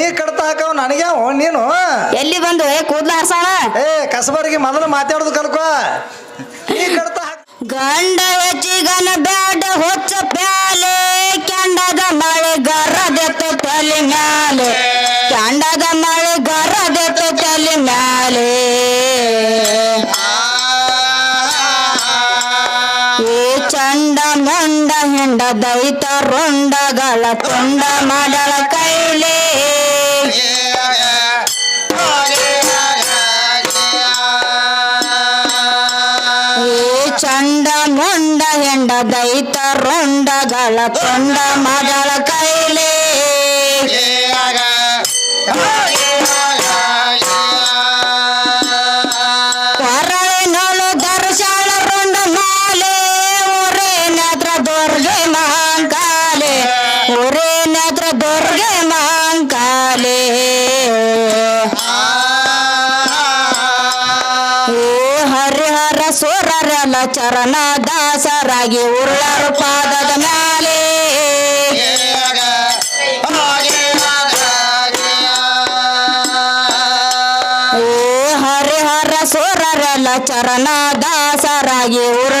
ಮನಿ ಕಡತ ಹಾಕವ್ ನನಗೆ? ನೀನು? ಎಲ್ಲಿ ಬಂದು? ಕೂದಲ ಕೂದ್ಲ ಏ ಕಸಬರಿಗೆ ಮೊದಲು ಮಾತಾಡೋದು ಕಲ್ಕೋ. ಮನಿ ಕಡತ ಗಂಡ ಗಂಡ ಹೆಚ್ಚಿಗನ ಬ್ಯಾಡ ಹೊಚ್ಚ ಪ್ಯಾಲೆ. ಕೆಂಡದ ಮಳೆ ಗರದೆತ್ತ ತಲೆ ಮ್ಯಾಲೆ. ಕೆಂಡದ ಮಳೆ ಗರದೆತ್ತ ತಲೆ ಮ್ಯಾಲೆ. ಏ ಚಂಡ ಮಂಡ ಹೆಂಡ ದೈತ ರೊಂಡಗಳ ತುಂಡ ಮಾಡಳಕ ದೈತ ರೊಂಡಗಳ ಕೊಂಡ ಮಗಳ ಕೈಲೇ. ಭಗವಂತನ ಚರಣ ದಾಸರಾಗಿ ಉರುಳರು ಪಾದದ ಮ್ಯಾಲೆ. ಓ ಹರಿಹರ ಸುರರೆಲ್ಲ ಚರಣ ದಾಸರಾಗಿ ಉರುಳ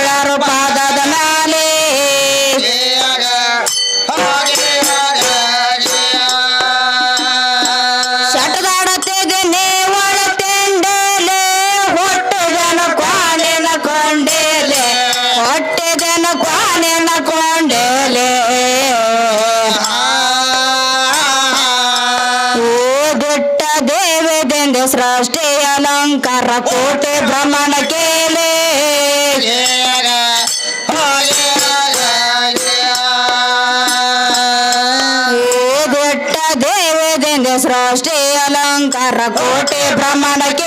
ಕೋಟಿ ಬ್ರಹ್ಮಾಂಡಕ್ಕೆ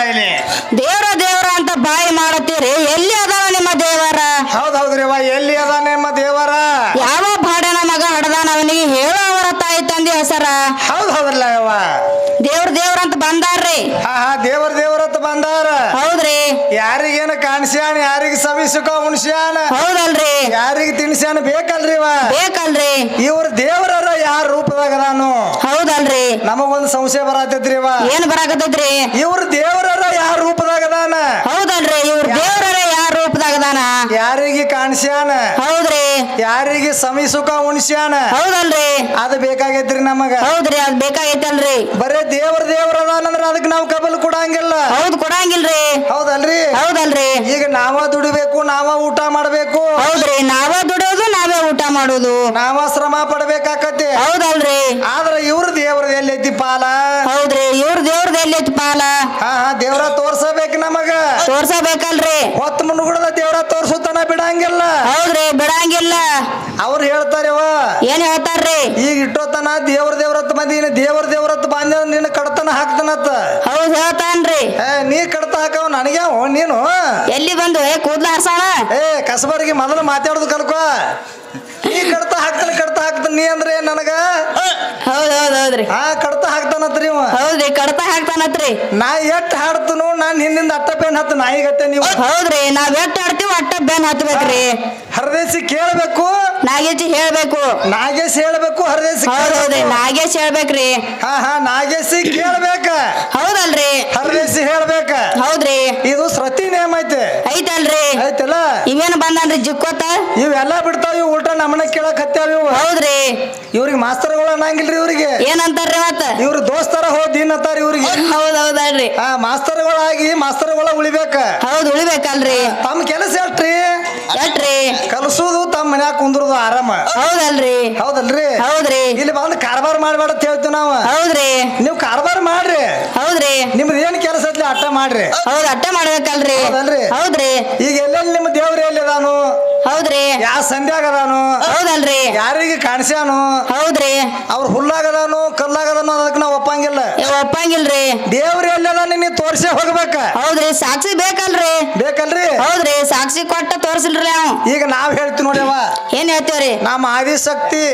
ಏನಾತ್ರಿ ದೇವರ ದೇವರ ಅಂತ ಬಾಯಿ ಮಾಡತ್ತೀರಿ. ಎಲ್ಲಿ ಅದಾವ ನಿಮ್ಮ ದೇವರ? ಹೌದೌದ್ರಿ ಹೌದ್ರಿ ಎಲ್ಲಿ ಅದ ನಿಮ್ಮ ದೇವರ? ಯಾವ ಬಾಡನ ಮಗ ಹಡದಾನ ಅವನಿಗೆ ಹೇಳೋ ಅವರ ತಾಯಿ ತಂದೆ ಹೆಸರ ಹೌದ್ ಹೌದ್ರಲ್ಲ ಯವ್ವ ದೇವ್ರ ದೇವ್ರ ಅಂತ ಬಂದಾರ್ರಿ ಹಾ ಹಾ ದೇವರ ದೇವರತ್ತ ಬಂದಾರ ಹೌದ್ರಿ ಯಾರಿಗೇನ ಕಾಣಿಸ್ಯಾನ ಯಾರಿಗೆ ಸವಿ ಸುಖ ಉಣ್ಸ್ಯಾನ? ಹೌದಲ್ರಿ. ಯಾರಿಗೆ ತಿನ್ಸ್ಯಾನ ಬೇಕಲ್ರಿ ಇವ? ಬೇಕಲ್ರಿ. ಇವ್ರ ದೇವರರ ಯಾರ ರೂಪದಾಗ ನಾನು? ಹೌದಲ್ರಿ. ನಮಗೊಂದು ಸಂಶಯ ಬರತೈತ್ರಿ ಇವ? ಏನ್ ಬರಾಕತೈತ್ರಿ ಇವ್ರ ದೇವರರ ಯಾರ ರೂಪದಾಗ ಅದಾನ? ಹೌದಲ್ರಿ ಇವ್ರ ದೇವ್ರರ ಯಾರ ರೂಪದಾಗದಾನ ಯಾರಿಗೆ ಕಾಣಿಸ್ಯಾನ? ಹೌದ್ರಿ. ಯಾರಿಗೆ ಸಮಿ ಸುಖ ಉಣಿಸ್ಯಾನ? ಹೌದಲ್ರಿ. ಅದು ಬೇಕಾಗೈತ್ರಿ ನಮಗ. ಹೌದ್ರಿ ಅದ್ ಬೇಕಾಗೈತಲ್ರಿ. ಬರೇ ದೇವ್ರ ದೇವ್ರ ಅದಾನಂದ್ರ ಅದಕ್ಕೆ ನಾವು ಕಬಲ್ ಕೊಡಂಗಿಲ್ಲ. ಹೌದ್ ಕೊಡಂಗಿಲ್ರಿ. ಹೌದಲ್ರಿ? ಹೌದಲ್ರಿ. ಈಗ ನಾವ ದುಡಿಬೇಕು ನಾವ ಊಟ ಮಾಡ್ಬೇಕು. ಹೌದ್ರಿ ನಾವ ದುಡಿಯೋದು ನಾವೇ ಊಟ ಮಾಡೋದು ನಾವ ಶ್ರಮ ಪಡ್ಬೇಕಾಕತಿ ಹೌದಲ್ರಿ. ಆದ್ರ ಇವ್ರ ದೇವ್ರದ್ ಎಲ್ಲೈತಿ ಪಾಲ? ಹೌದ್ರಿ ಇವ್ರ ದೇವ್ರದ್ ಎಲ್ಲೈತಿ ಪಾಲ? ಹಾ ಹಾ ದೇವ್ರ ತೋರ್ಸಬೇಕು ನಮಗ. ತೋರ್ಸಬೇಕಲ್ರಿ. ಹೊತ್ತು ದೇವ್ರ ತೋರ್ಸುತ್ತಾನ ಬಿಡಂಗಿಲ್ಲ. ಹೌದ್ರಿ ಬಿಡಂಗಿಲ್ಲ. ಅವ್ರು ಹೇಳ್ತಾರೆ ಏನ್ ಹೇಳ್ತಾರ್ರಿ? ಈಗ ಇಟ್ಟೋತನ ದೇವ್ರ ದೇವ್ರತ್ ಮಂದಿ ದೇವ್ರ ದೇವ್ರತ್ ಬಂದ ನಿನ್ನ ಕಡತನ ಹಾಕ್ತಾನತ್ತ ಹೌದ್ ಹೇಳ್ತಾನ್ರಿ. ಏ ನೀ ಕಡತ ಹಾಕವ ನನಗೆ ನೀನು? ಎಲ್ಲಿ ಬಂದು ಏ ಕೂದ್ಲ ಹರ್ಸೋಣ ಏ ಕಸಬರ್ಗಿ ಮೊದಲು ಮಾತಾಡೋದು ಕಲ್ಕೋ. ನೀ ಕಡತ ಹಾಕ್ತಾನೆ ಕಡತ ಹಾಕ್ತಾನೆ ನೀ ಅಂದ್ರೆ ಏನ್ ನನಗ? ಹೌದ್ ಹೌದ್ ಹೌದ್ರಿ. ಹಾ ಕಡತ ಹಾಕ್ತಾನತ್ರಿ ಇವ. ಹೌದ್ರಿ ಕಡತ ಹಾಕ್ತಾನತ್ರಿ. ನಾ ಎಷ್ಟ್ ಹಾಡ್ತನು ನಾನ್ ಹಿಂದಿಂದ ಅಟ್ಟ ಪೇನ್ ಹತ್ತು ನಾಯಿಗತ್ತೆ ನೀವು. ಹೌದ್ರಿ ನಾವ್ ಎಷ್ಟ್ ಆಡ್ತೀವಿ ಅಟ್ಟ ಬೆನ್ ಹತ್ಬೇಕ್ರಿ. ಹರದೇಸಿ ಕೇಳ್ಬೇಕು. ನಾಗೇಶಿ ಹೇಳ್ಬೇಕು. ನಾಗೇಶ್ ಹೇಳ್ಬೇಕು ಹರದೇಸಿ ಹೌದ್ ಹೌದ್ರಿ ನಾಗೇಶ್ ಹೇಳ್ಬೇಕ್ರಿ. ಹಾ ಹಾ ನಾಗೇಶಿ ಕೇಳ್ಬೇಕ. ಹೌದಲ್ರಿ. ಹರದೇಸಿ ಹೇಳ್ಬೇಕ. ಹೌದ್ರಿ. ಇದು ಸ್ರತಿ ನೇಮ್ ಐತೆ. ಐತಲ್ರಿ. ಐತಲ್ಲ? ಇವೇನ್ ಬಂದನ್ರಿ ಜಿಕ್ಕೋತ? ಇವೆಲ್ಲ ಬಿಡ್ತಾವ ನಮ್ಮನ್ನ ಕೇಳಕ್ ಹತ್ಯಾವ ಇವು ಹೌದ್ರಿ. ಇವ್ರಿಗೆ ಮಾಸ್ತರ್ಗಳು ಅನ್ನಂಗಿಲ್ರಿ ಇವ್ರಿಗೆ. ಏನಂತಾರ್ರಿ ಮತ್ತ ಇವ್ರು ದೋಸ್ತರ ಹೋದ್ ದಿನ ಅಂತಾರ ಇವ್ರಿಗೆ. ಹೌದ್ ಹೌದಲ್ರಿ ಆ ಮಾಸ್ತರ್ಗಳಾಗಿ ಮಾಸ್ತರ್ಗಳ ಉಳಿಬೇಕ. ಹೌದು ಉಳಿಬೇಕಲ್ರಿ. ತಮ್ಮ ಕೆಲಸ ಎಷ್ಟ್ರಿ ಎಟ್ರಿ ಕಲಸೋದು ತಮ್ಮ ಮನ್ಯಾಗ ಕುಂದ್ರದು ಆರಾಮ. ಹೌದಲ್ರಿ. ಹೌದಲ್ರಿ? ಹೌದ್ರಿ. ಇಲ್ಲಿ ಬಂದು ಕಾರ್ಬಾರ್ ಮಾಡ್ಬೇಡ ಅಂತ ಹೇಳ್ತೀವಿ ನಾವು. ಹೌದ್ರಿ. ನೀವು ಕಾರ್ಬಾರ್ ಮಾಡ್ರಿ. ಹೌದ್ರಿ. ನಿಮ್ದು ಏನ್ ಕೆಲಸ ಐತ್ಲಿ ಅಟ್ಟ ಮಾಡ್ರಿ. ಹೌದ್ ಅಟ್ಟ ಮಾಡ್ಬೇಕಲ್ರಿ. ಹೌದಲ್ರಿ? ಹೌದ್ರಿ. ಈಗ ಎಲ್ಲೆಲ್ಲಿ ನಿಮ್ಮ ದೇವ್ರ ಎಲ್ಲಿ ಯಾವ ಸಂಧ್ಯಾಗ ಅದಾನು ಹೌದಲ್ರಿ. ಯಾರಿಗೆ ಕಾಣಿಸ್ಯಾನು? ಹೌದ್ರಿ. ಅವ್ರ ಹುಲ್ಲಾಗದಾನು ಕಲ್ಲಾಗದಾನು ಅದಕ್ಕೆ ನಾವು ಒಪ್ಪಂಗಿಲ್ಲ. ಏ, ಒಪ್ಪಂಗಿಲ್ರಿ. ದೇವ್ರ ಎಲ್ಲೆಲ್ಲ ಅದಾನ ನೀ ತೋರ್ಸೇ ಹೋಗ್ಬೇಕ. ಹೌದ್ರಿ ಸಾಕ್ಷಿ ಬೇಕಲ್ರಿ. ಬೇಕಲ್ರಿ? ಹೌದ್ರಿ ಸಾಕ್ಷಿ ಕೊಟ್ಟ ತೋರ್ಸಿಲ್ರಿ ಅವ್. ಈಗ ನಾವ್ ಹೇಳ್ತೀವಿ ನೋಡ್ಯವ ಏನ್ ಹೇಳ್ತೇವ್ರಿ? ನಮ್ಮ ಆದಿಶಕ್ತಿ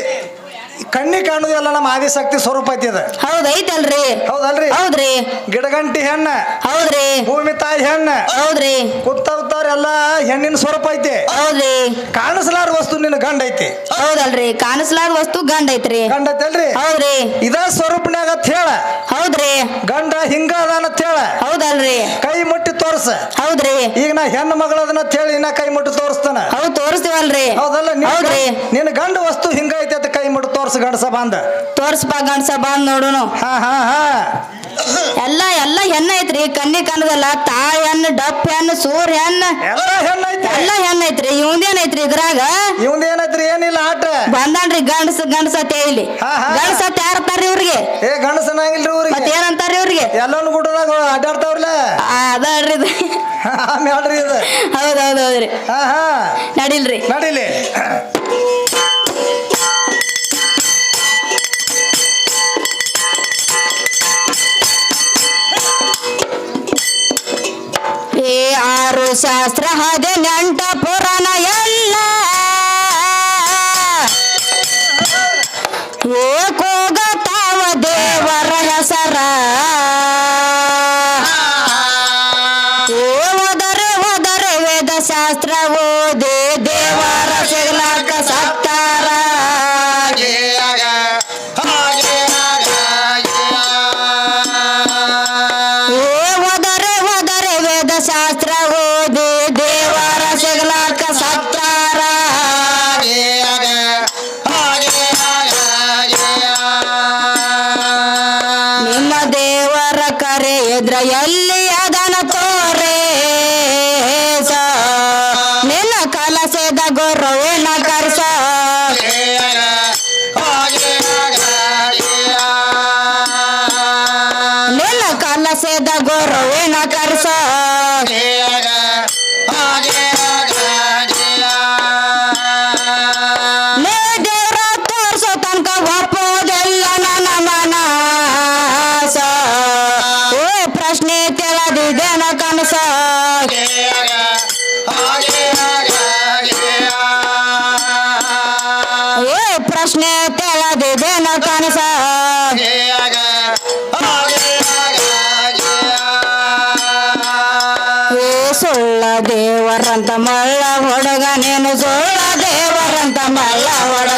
ಕಣ್ಣಿ ಕಾಣುದಿಲ್ಲ ನಮ್ಮ ಆದಿಶಕ್ತಿ ಸ್ವರೂಪ ಐತಿ ಅದ. ಹೌದ್ ಐತಲ್ರಿ. ಹೌದಲ್ರಿ? ಹೌದ್ರಿ. ಗಿಡಗಂಟಿ ಹೆಣ್ಣ ಹೌದ್ರಿ. ಭೂಮಿ ತಾಯಿ ಹೆಣ್ಣ ಹೌದ್ರಿ. ಕುತ್ತವ್ತಾರೆಲ್ಲ ಹೆಣ್ಣಿನ ಸ್ವರೂಪ ಐತಿ. ಹೌದ್ರಿ. ಕಾಣಿಸಲಾರ ವಸ್ತು ನಿನ್ನ ಗಂಡ ಐತಿ. ಹೌದಲ್ರಿ. ಕಾಣಿಸ್ಲಾರ ವಸ್ತು ಗಂಡ ಐತ್ರಿ. ಗಂಡ ಐತಲ್ರಿ ಹೌದ್ರಿ. ಇದ ಸ್ವರೂಪನಾಗ ಅಂತ ಹೇಳ. ಹೌದ್ರಿ. ಗಂಡ ಹಿಂಗ ಅದಾನ ಅಂತ ಹೇಳ. ಹೌದಲ್ರಿ. ಕೈ ಮುಟ್ಟಿ ತೋರ್ಸ. ಹೌದ್ರಿ. ಈಗ ನಾ ಹೆಣ್ಣು ಮಗಳದನ್ನ ಅಂತ ಹೇಳಿ ನಾ ಕೈ ಮುಟ್ಟಿ ತೋರಿಸ್ತಾನ. ಹೌದ್ ತೋರಿಸ್ತೀವಲ್ರಿ. ಹೌದಲ್ಲ ನಿನ್ನ ಹೌದ್ರಿ. ನಿನ್ನ ಗಂಡ ವಸ್ತು ಹಿಂಗ ಐತಿ ಅಂತ ಕೈ ಮುಟ್ಟಿ ತೋರ್ಸ ಗಂಡಸ ಬಂದ. ತೋರ್ಸ್ಪ ಗಂಡಸ ಬಂದ್ ನೋಡುನು. ಹಾ ಹಾ ಹಾ. ಎಲ್ಲ ಎಲ್ಲ ಹೆಣ್ಣ ಐತ್ರಿ. ಕಣ್ಣಿ ಕಣ್ಣದಲ್ಲ ತಾಯಿ ಹೆಣ್ಣು ಡಪ್ ಹೆಣ್ಣು ಸೂರ್ ಹೆಣ್ಣು. ಎಲ್ಲ ಹೆಣ್ಣ ಐತ್ರಿ ಎಲ್ಲ ಹೆಣ್ಣ ಐತ್ರಿ. ಇವಂದೇನ್ ಐತ್ರಿ ಇದ್ರಾಗ? ಇವಂದ ಏನೈತ್ರಿ ಏನಿಲ್ಲ ಆಟ. ಬಂದಾನ್ರಿ ಗಂಡಸ ಗಂಡಸ ತೇಲಿ. ಹಾ, ಹಾ. ಗಂಡಸ ಯಾರತ್ತಾರ್ರಿ ಇವ್ರಿಗೆ? ಏ ಗಂಡಸನಾಗಿಲ್ರಿ ಮತ್ ಊರಿಗೆ. ಏನಂತಾರ್ರಿ ಇವ್ರಿಗೆ? ಎಲ್ಲಾನು ಗುಡ್ಡದಾಗ ಅಡ್ಡಾಡ್ತಾವ್ರಲ್ಲ. ಆ, ರೀ ಇದು. ಆಮೇಳ್ರಿ ಇದು. ಹೌದ್ ಹೌದ್ ಹೌದ್ರಿ. ಹಾ ಹಾ. ನಡಿಲ್ರಿ. ನಡೀಲಿ. ಆರು ಶಾಸ್ತ್ರ ಹದೆ ನೆಂಟ ಸುಳ್ಳ ದೇವರಂತ ಹುಡುಗ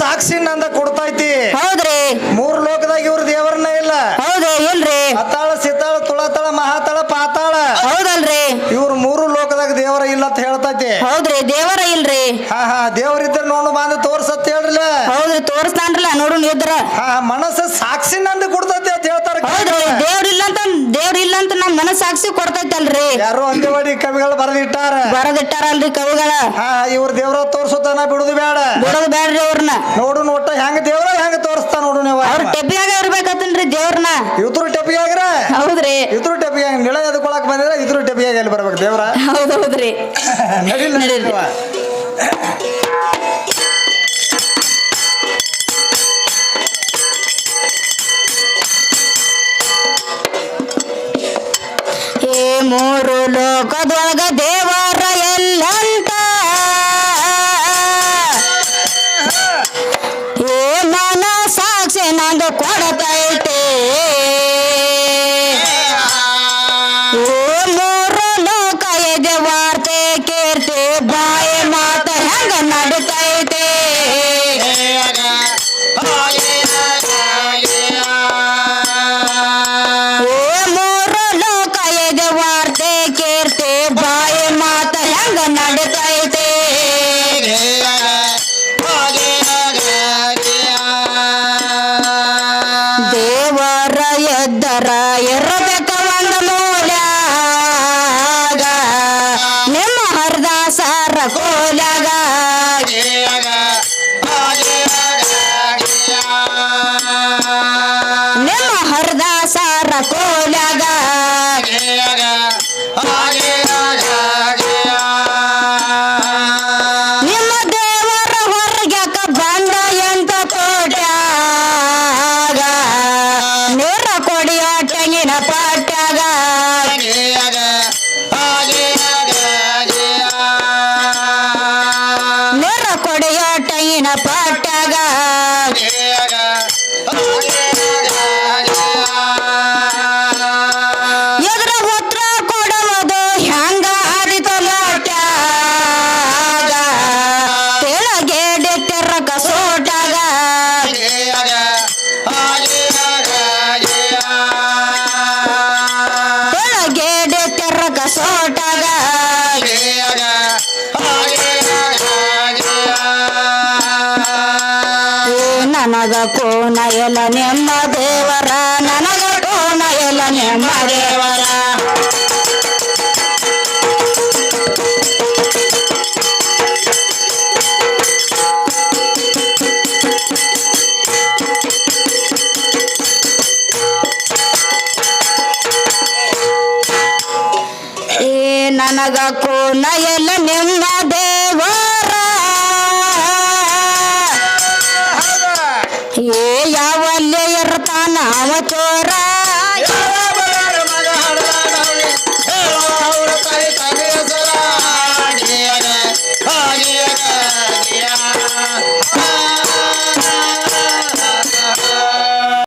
ಸಾಕ್ಷಿ ನಂದ ಕೊಡ್ತೈತಿ ಹೌದ್ರಿ. ಮೂರ್ ಲೋಕದಾಗ ಇವ್ರ ದೇವರನ್ನ ಇಲ್ಲ. ಹೌದು ಇಲ್ರಿ. ಅತ್ತಾಳ ಸಿತಾಳ ತುಳತಾಳ ಮಹಾತಾಳ ಪಾತಾಳ. ಹೌದಲ್ರಿ. ಇವ್ರ ಮೂರು ಲೋಕದಾಗ ದೇವರ ಇಲ್ಲ ಅಂತ ಹೇಳ್ತೈತಿ. ಹೌದ್ರಿ ದೇವರ ಇಲ್ರಿ. ಹಾ ಹಾ ದೇವರಿದ್ರ ನೋಡು ಬಂದು ತೋರ್ಸತ್ ಹೇಳ್ರಲ್ಲ. ಹೌದ್ರಿ ತೋರಿಸ್ತಾನ್ರಲ್ಲ ನೋಡು ಇದ್ರ ಹಾ ಮನಸ್ಸ ಸಾಕ್ಷಿ ನಂದ ಕೊಡ್ತೈತಿ ಅಂತ ಹೇಳ್ತಾರ. ಹೌದ್ರಿ ದೇವ್ರ ಇಲ್ಲ ಅಂತ ದೇವ್ರ ಇಲ್ಲ ಅಂತ ನಮ್ ಮನಸ್ ಸಾಕ್ಷಿ ಕೊಡ್ತೈತಲ್ರಿ. ಯಾರೋ ಅಂದೇವಾಡಿ ಕವಿಗಳು ಬರೆದಿಟ್ಟಾರ. ಬರದಿಟ್ಟಾರಲ್ರಿ ಕವಿಗಳ. ಹಾ ಇವ್ರ ದೇವ್ರ ತೋರ್ಸುತ್ತಾನ ಬಿಡುದು ಬೇಡ. ಬಿಡೋದು ಬೇಡ್ರಿ ಅವ್ರನ್ನ ನೋಡು ನೋಟ ಹೆಂಗ ದೇವ್ರ ಹೆಂಗ ತೋರಿಸ್ತಾ ನೋಡು ನೀವು. ಅವ್ರ ಟೆಪಿಯಾಗ ಇರ್ಬೇಕತ್ತನ್ರಿ ದೇವ್ರನ್ನ ಇವ್ರು ಟೆಪಿಯಾಗ್ರ? ಹೌದ್ರಿ. ಇದ್ರು ಟೆಪಿಯಾಗ ನಿಳ ಎದ್ಕೊಳಕ್ ಬಂದಿರ ಇದ್ರು ಟೆಪಿಯಾಗ ಎಲ್ಲಿ ಬರ್ಬೇಕು ದೇವ್ರ? ಹೌದೌದ್ರಿ ನಡೀರಿ. ನಡಿಲ್ವ? ಮೂರು ಲೋಕದೊಳಗ ದೇವರ ಎಲ್ಲ ನಿಮ್ಮ ದೇವರ ನನಗ ಕೋನ ಎಲ್ಲ ನಿಮ್ಮ ದೇವರ. ನನಗ ಕೋನ ಎಲ್ಲ ನಿಮ್ಮ